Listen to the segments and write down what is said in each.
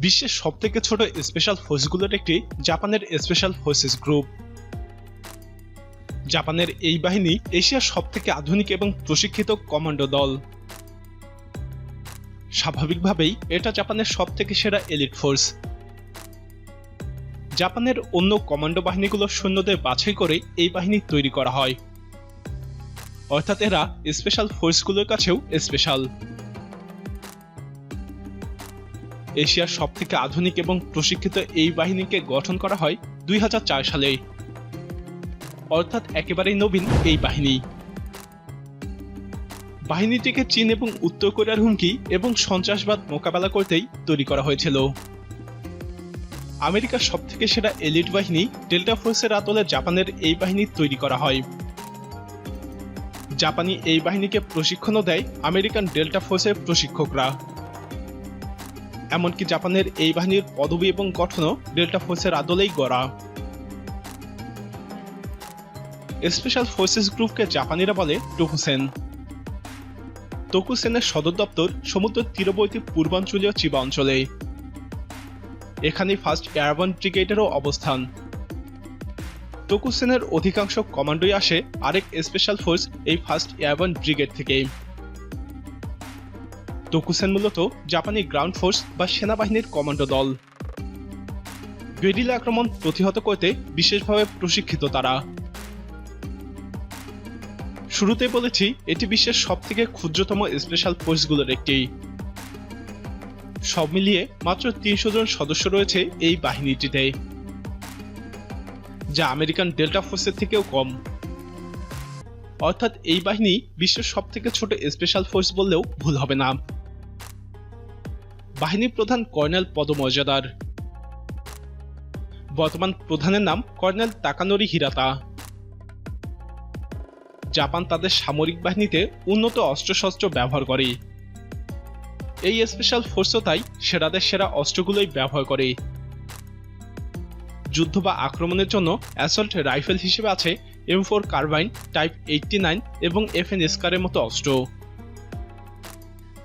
বিশ্বের সবথেকে ছোট স্পেশাল ফোর্সগুলোর একটি জাপানের স্পেশাল ফোর্সেস গ্রুপ জাপানের এই বাহিনী এশিয়ার সবথেকে আধুনিক এবং প্রশিক্ষিত কমান্ডো দল। স্বাভাবিকভাবেই এটা জাপানের সবথেকে সেরা এলিট ফোর্স জাপানের অন্য কমান্ডো বাহিনীগুলোর সৈন্যদের বাছাই করে এই বাহিনী তৈরি করা হয়। অর্থাৎ এরা স্পেশাল ফোর্সগুলোর কাছেও স্পেশাল এশিয়ার সবথেকে আধুনিক এবং প্রশিক্ষিত এই বাহিনীকে গঠন করা হয় দুই হাজার চার সালে। অর্থাৎ একেবারেই নবীন এই বাহিনী। বাহিনীটিকে চীন এবং উত্তর কোরিয়ার হুমকি এবং সন্ত্রাসবাদ মোকাবেলা করতেই তৈরি করা হয়েছিল। আমেরিকার সবথেকে সেরা এলিট বাহিনী ডেল্টা ফোর্সের আতলে জাপানের এই বাহিনী তৈরি করা হয়। জাপানি এই বাহিনীকে প্রশিক্ষণও দেয় আমেরিকান ডেল্টা ফোর্সের প্রশিক্ষকরা। এমনকি জাপানের এই বাহিনীর পদবি এবং গঠনও ডেল্টা ফোর্সের আদলেই গড়া। স্পেশাল ফোর্সেস গ্রুপকে জাপানিরা বলে টোকুসেন তোকুসেনের সদর দপ্তর সমুদ্র তীরবর্তী পূর্বাঞ্চলীয় চিবা অঞ্চলে। এখানে ফার্স্ট এয়ারবান ব্রিগেডেরও অবস্থান। তোকুসেনের অধিকাংশ কমান্ডোই আসে আরেক স্পেশাল ফোর্স এই ফার্স্ট এয়ারবান ব্রিগেড থেকে। তোকুসেন মূলত জাপানি গ্রাউন্ড ফোর্স বা সেনাবাহিনীর কমান্ডো দল। গেরিলা আক্রমণ প্রতিহত করতে বিশেষভাবে প্রশিক্ষিত তারা। শুরুতে বলেছি, এটি বিশ্বের সবথেকে ক্ষুদ্রতম স্পেশাল ফোর্সগুলোর একটি। সব মিলিয়ে মাত্র তিনশো জন সদস্য রয়েছে এই বাহিনীটিতে, যা আমেরিকান ডেল্টা ফোর্সের থেকেও কম। অর্থাৎ এই বাহিনী বিশ্বের সবথেকে ছোট স্পেশাল ফোর্স বললেও ভুল হবে না। বাহিনী প্রধান কর্নেল পদমর্যাদার। বর্তমান প্রধানের নাম কর্নেল তাকানোরি হিরাতা। জাপান তাদের সামরিক বাহিনীতে উন্নত অস্ত্রশস্ত্র ব্যবহার করে। এই স্পেশাল ফোর্সও তাই সেরাদের সেরা অস্ত্রগুলোই ব্যবহার করে। যুদ্ধ বা আক্রমণের জন্য অ্যাসল্ট রাইফেল হিসেবে আছে M four carbine type eighty nine এবং এফ এন স্কারের মতো অস্ত্র।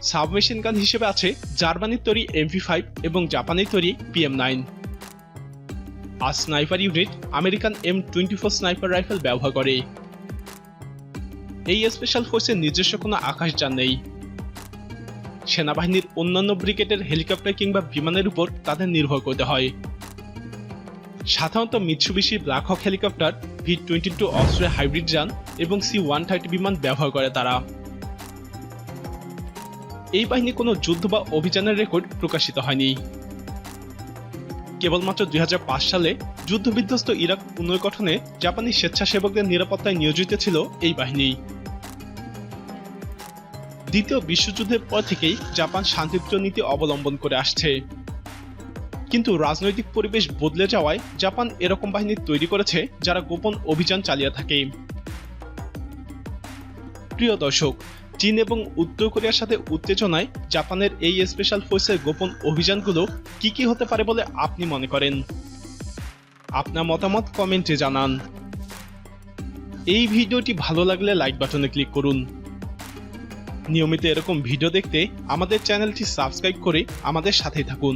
সাবমেশিন গান হিসেবে আছে জার্মানির তৈরি এমভি ফাইভ এবং জাপানের তৈরি পিএম নাইন আর sniper unit American M twenty four sniper rifle ব্যবহার করে। এই স্পেশাল ফোর্সের নিজস্ব কোনো আকাশযান নেই। সেনাবাহিনীর অন্যান্য ব্রিগেডের হেলিকপ্টার কিংবা বিমানের উপর তাদের নির্ভর করতে হয়। সাধারণত Mitsubishi Black Hawk helicopter V twenty two অস্ত্রের হাইব্রিড যান এবং সি ওয়ান থার্টি বিমান ব্যবহার করে তারা। এই বাহিনী কোনো যুদ্ধ বা অভিযানের রেকর্ড প্রকাশিত হয়নি। কেবলমাত্র দুই সালে যুদ্ধবিধ্বস্ত ইরাক পুনর্গঠনে জাপানি স্বেচ্ছাসেবকদের নিরাপত্তায় নিয়োজিত ছিল এই বাহিনী। দ্বিতীয় বিশ্বযুদ্ধের পর থেকেই জাপান শান্তিপ্রিয় নীতি অবলম্বন করে আসছে। কিন্তু রাজনৈতিক পরিবেশ বদলে যাওয়ায় জাপান এরকম বাহিনী তৈরি করেছে যারা গোপন অভিযান চালিয়ে থাকে। প্রিয় দর্শক চীন এবং উত্তর কোরিয়ার সাথে উত্তেজনায় জাপানের এই স্পেশাল ফোর্সের গোপন অভিযানগুলো কি কি হতে পারে বলে আপনি মনে করেন? আপনার মতামত কমেন্টে জানান। এই ভিডিওটি ভালো লাগলে লাইক বাটনে ক্লিক করুন। নিয়মিত এরকম ভিডিও দেখতে আমাদের চ্যানেলটি সাবস্ক্রাইব করে আমাদের সাথেই থাকুন।